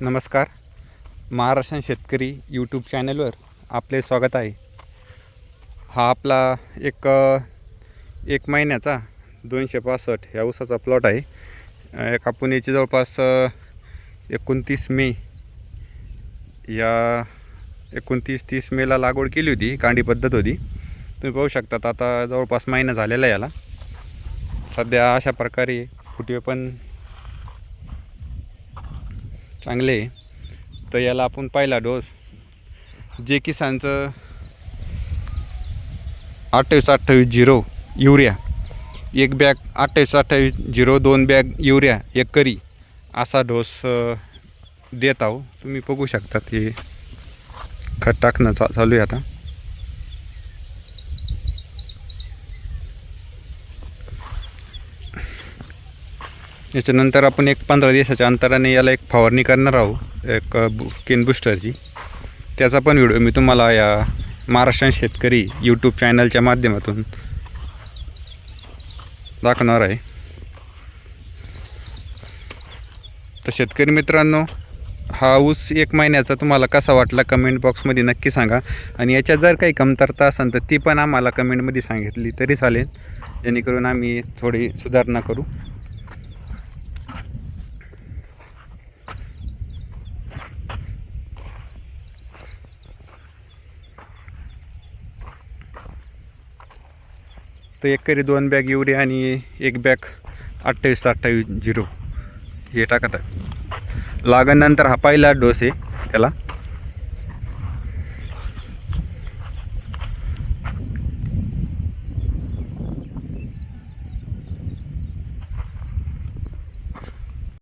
नमस्कार. महाराष्ट्र शेतकरी यूट्यूब चॅनलवर आपले स्वागत आहे. हा आपला एक एक महिन्याचा दोनशे पासष्ट ह्या ऊसाचा प्लॉट आहे. एका पुणेची याची जवळपास एकोणतीस मे या एकोणतीस तीस मेला लागवड केली होती कांडी पद्धत होती. तुम्ही पाहू शकतात आता जवळपास महिना झालेला आहे याला. सध्या अशा प्रकारे फुटवे पण चांगले तर याला आपण पहिला डोस जे किसानचं अठ्ठावीस अठ्ठावीस झिरो युरिया एक बॅग अठ्ठावीस अठ्ठावीस झिरो दोन बॅग युरिया एक करी असा डोस देत आहो. तुम्ही बघू शकतात हे खत टाकणं चा चालू आहे आता. याच्यानंतर आपण एक पंधरा दिवसाच्या अंतराने याला एक फवारणी करणार आहोत एक बु स्किन बुस्टरची. त्याचा पण व्हिडिओ मी तुम्हाला या महाराष्ट्र शेतकरी यूट्यूब चॅनलच्या माध्यमातून दाखवणार आहे. तर शेतकरी मित्रांनो हा ऊस एक महिन्याचा तुम्हाला कसा वाटला कमेंट बॉक्समध्ये नक्की सांगा. आणि याच्यात जर काही कमतरता असेल तर ती पण आम्हाला कमेंटमध्ये सांगितली तरी चालेल. जेणेकरून आम्ही थोडी सुधारणा करू. तर एक करी दोन बॅग युरिया आणि एक बॅग अठ्ठावीस अठ्ठावीस झिरो. हे टाकत आहे. लागल्यानंतर हा पहिला डोस आहे त्याला.